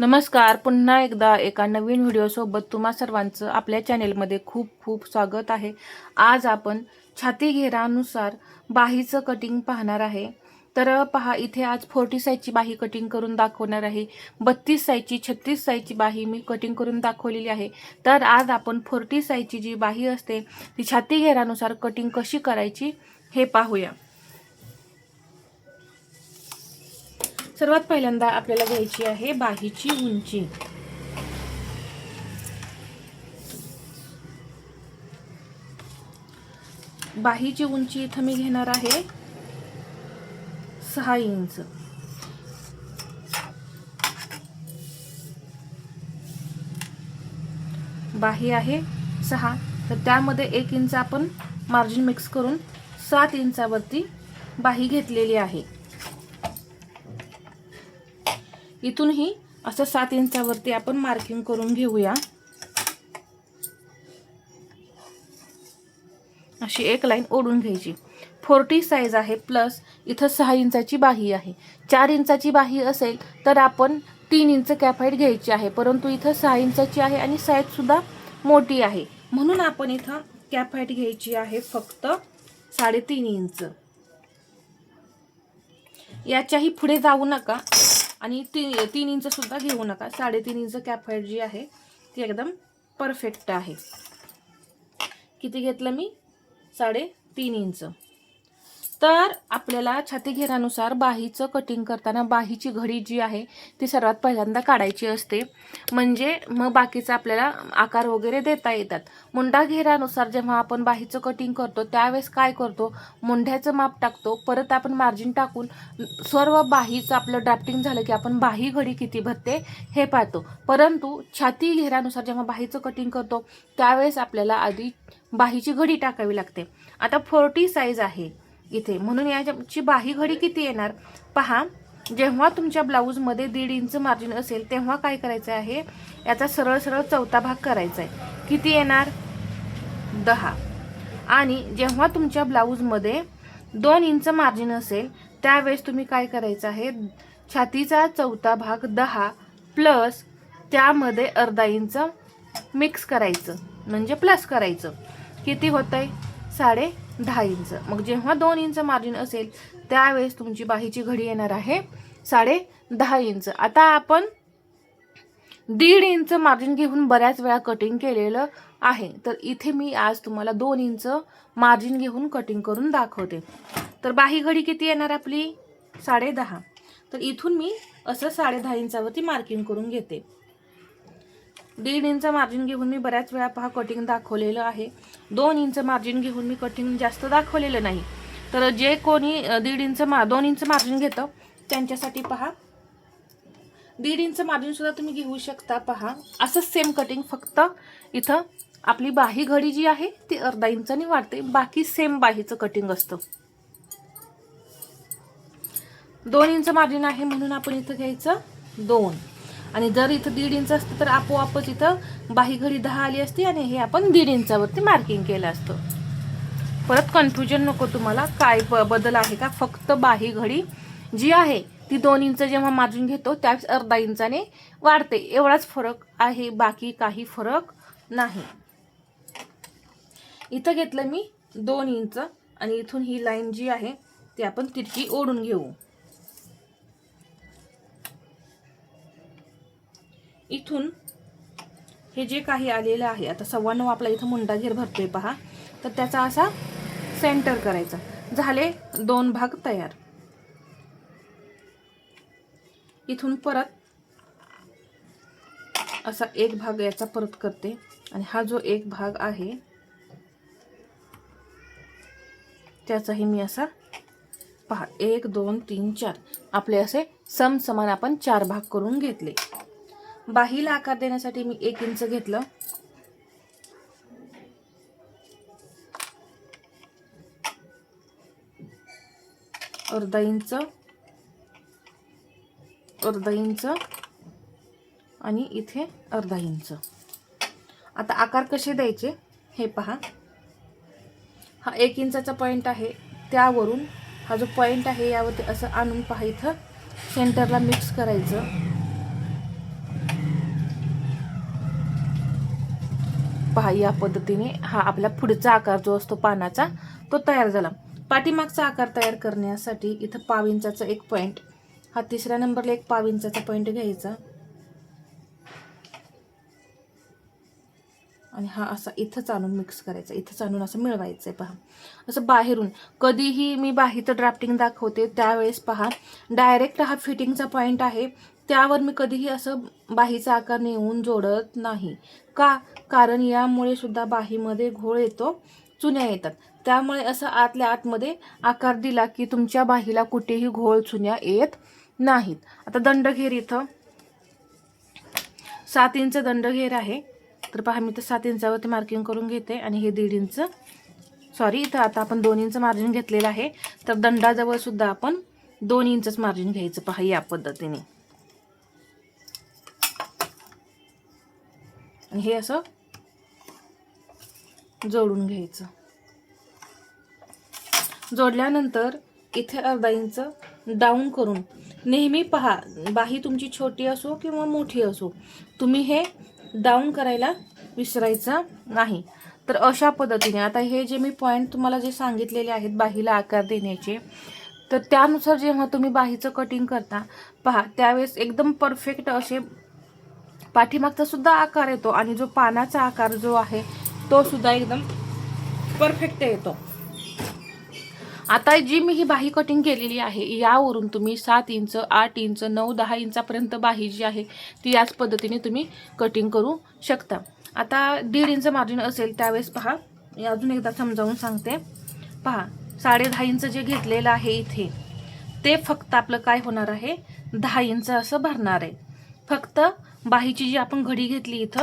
नमस्कार. पुन्हा एकदा एका नवीन व्हिडिओसोबत तुम्हा सर्वांचं आपल्या चॅनेलमध्ये खूप खूप स्वागत आहे. आज आपण छाती घेरानुसार बाहीचं कटिंग पाहणार आहे. तर पहा इथे आज फोर्टी साईजची बाही कटिंग करून दाखवणार आहे. बत्तीस साईजची छत्तीस साईजची बाही मी कटिंग करून दाखवलेली आहे. तर आज आपण फोर्टी साईजची जी बाही असते ती छाती घेरानुसार कटिंग कशी करायची हे पाहूया. सर्वात पहिल्यांदा आपल्याला घ्यायची आहे बाहीची उंची. बाहीची उंची इथं मी घेणार आहे सहा इंच. बाही आहे सहा. तर त्यामध्ये एक इंच आपण मार्जिन मिक्स करून सात इंचावरती बाही घेतलेली आहे. इथूनही असं सात इंचावरती आपण मार्किंग करून घेऊया. अशी एक लाईन ओढून घ्यायची. फोर्टी साईज आहे प्लस इथं सहा इंचाची बाही आहे. चार इंचाची बाही असेल तर आपण तीन इंच कॅफाईट घ्यायची आहे. परंतु इथं सहा इंचाची आहे आणि साईजसुद्धा मोठी आहे. म्हणून आपण इथं कॅफाईट घ्यायची आहे फक्त साडेतीन इंच. याच्याही पुढे जाऊ नका. आणि ती तीन इंचसुद्धा घेऊ नका. साडेतीन इंच कॅफाईट जी आहे ती एकदम परफेक्ट आहे. किती घेतलं मी? साडेतीन इंच. तर आपल्याला छाती घेरानुसार बाहीचं कटिंग करताना बाहीची घडी जी आहे ती सर्वात पहिल्यांदा काढायची असते. म्हणजे मग बाकीचं आपल्याला आकार वगैरे देता येतात. मुंडा घेरानुसार जेव्हा आपण बाहीचं कटिंग करतो त्यावेळेस काय करतो? मुंढ्याचं माप टाकतो. परत आपण मार्जिन टाकून सर्व बाहीचं आपलं ड्राफ्टिंग झालं की आपण बाही घडी किती भरते हे पाहतो. परंतु छाती घेरानुसार जेव्हा बाहीचं कटिंग करतो त्यावेळेस आपल्याला आधी बाहीची घडी टाकावी लागते. आता फोर्टी साईज आहे. इथे. म्हणून याची बाही घडी किती येणार? पहा जेव्हा तुमच्या ब्लाऊजमध्ये दीड इंच मार्जिन असेल तेव्हा काय करायचं आहे? याचा सरळ सरळ चौथा भाग करायचा आहे. किती येणार? दहा. आणि जेव्हा तुमच्या ब्लाऊजमध्ये दोन इंच मार्जिन असेल त्यावेळेस तुम्ही काय करायचं आहे? छातीचा चौथा भाग दहा प्लस त्यामध्ये अर्धा इंच मिक्स करायचं. म्हणजे प्लस करायचं. किती होतं आहे साडे दहा इंच. मग जेव्हा दोन इंच मार्जिन असेल त्यावेळेस तुमची बाहीची घडी येणार आहे साडे दहा इंच. आता आपण दीड इंच मार्जिन घेऊन बऱ्याच वेळा कटिंग केलेलं आहे. तर इथे मी आज तुम्हाला दोन इंच मार्जिन घेऊन कटिंग करून दाखवते. तर बाही घडी किती येणार आपली? साडे दहा. तर इथून मी असं साडे दहा इंचावरती मार्किंग करून घेते. दीड इंच मार्जिन घेऊन मी बऱ्याच वेळा पहा कटिंग दाखवलेलं आहे. दोन इंच मार्जिन घेऊन मी कटिंग जास्त दाखवलेलं नाही. तर जे कोणी दीड इंच मा दोन इंच मार्जिन घेतं त्यांच्यासाठी पहा. दीड इंच मार्जिनसुद्धा तुम्ही घेऊ शकता पहा. असं सेम कटिंग फक्त इथं आपली बाही घडी जी आहे ती अर्धा इंचाने वाढते. बाकी सेम बाहीचं कटिंग असतं. दोन इंच मार्जिन आहे म्हणून आपण इथं घ्यायचं दोन. आणि जर इथं दीड इंच असतं तर आपोआपच इथं बाही घडी दहा आली असती आणि हे आपण दीड इंचावरती मार्किंग केलं असतं. परत कन्फ्युजन नको तुम्हाला. काय बदल आहे का? फक्त बाही घडी जी आहे ती दोन इंच जेव्हा माजून घेतो त्यावेळेस अर्धा इंचाने वाढते. एवढाच फरक आहे. बाकी काही फरक नाही. इथं घेतलं मी दोन इंच आणि इथून ही लाईन जी आहे ती आपण तिरकी ओढून घेऊ. इथून हे जे काही आलेलं आहे आता सव्वा नऊ आपला इथं मुंडा घेर भरतोय पहा तर त्याचा असा सेंटर करायचा. झाले दोन भाग तयार. इथून परत असा एक भाग याचा परत करते. आणि हा जो एक भाग आहे त्याचाही मी असा पहा एक दोन तीन चार. आपले असे समसमान आपण चार भाग करून घेतले. बाहीला आकार देण्यासाठी मी एक इंच घेतलं. अर्धा इंच अर्धा इंच आणि इथे अर्धा इंच. आता आकार कसे द्यायचे हे पहा. हा एक इंचाचा पॉईंट आहे. त्यावरून हा जो पॉईंट आहे यावरती असं आणून पहा इथं. सेंटरला मिक्स करायचं. पहा या पद्धतीने हा आपला पुढचा आकार जो असतो पानाचा तो तयार झाला. पाठीमागचा आकार तयार करण्यासाठी इथं पाव इंचाचा एक पॉईंट हा तिसऱ्या नंबरला एक पाव इंचाचा पॉईंट घ्यायचा. आणि हा असा इथंच आणून मिक्स करायचा इथंच आणून असं मिळवायचं आहे पहा. असं बाहेरून कधीही मी बाहेरचं ड्राफ्टिंग दाखवते त्यावेळेस पहा डायरेक्ट हा फिटिंगचा पॉईंट आहे. त्यावर मी कधीही असं बाहीचा आकार नेऊन जोडत नाही. का? कारण यामुळे सुद्धा बाहीमध्ये घोळ येतो चुन्या येतात. त्यामुळे असं आतल्या आतमध्ये आकार दिला की तुमच्या बाहीला कुठेही घोळ चुन्या येत नाहीत. आता दंडघेर इथं. सात इंच दंडघेर आहे. तर पहा मी तर सात इंचावरती मार्किंग करून घेते आणि हे दीड इंच. सॉरी इथं आता आपण दोन इंच मार्जिन घेतलेलं आहे. तर दंडाजवळ सुद्धा आपण दोन इंचच मार्जिन घ्यायचं पहा या पद्धतीने. आणि हे असं जोडून घ्यायचं. जोडल्यानंतर इथे अर्धा इंच डाऊन करून नेहमी पहा बाही तुमची छोटी असो किंवा मोठी असो तुम्ही हे डाऊन करायला विसरायचं नाही. तर अशा पद्धतीने आता हे जे मी पॉईंट तुम्हाला जे सांगितलेले आहेत बाहीला आकार देण्याचे तर त्यानुसार जेव्हा तुम्ही बाहीचं कटिंग करता पहा त्यावेळेस एकदम परफेक्ट असे पाठीमागचा सुद्धा आकार येतो आणि जो पानाचा आकार जो आहे तो सुद्धा एकदम परफेक्ट येतो. आता जी मी ही बाही कटिंग केलेली आहे यावरून तुम्ही सात इंच आठ इंच नऊ दहा इंचापर्यंत बाही जी आहे ती याच पद्धतीने तुम्ही कटिंग करू शकता. आता दीड इंच मार्जिन असेल त्यावेळेस पहा मी अजून एकदा समजावून सांगते. पहा साडे दहा इंच जे घेतलेलं आहे इथे ते फक्त आपलं काय होणार आहे? दहा इंच असं भरणार आहे. फक्त बाहीची जी आपण घडी घेतली इथं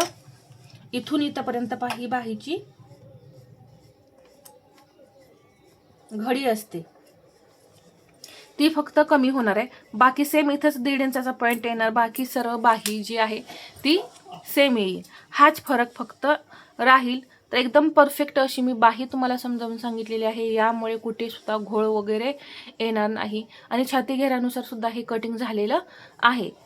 इथून इथंपर्यंत पाही बाहीची घडी असते. ती फक्त कमी होणार आहे. बाकी सेम इथंच दीड इंचाचा पॉईंट येणार. बाकी सर्व बाही जी आहे ती सेम येईल. हाच फरक फक्त राहील. तर एकदम परफेक्ट अशी मी बाही तुम्हाला समजावून सांगितलेली आहे. यामुळे कुठे सुद्धा घोळ वगैरे येणार नाही. आणि छाती घेरानुसारसुद्धा हे कटिंग झालेलं आहे.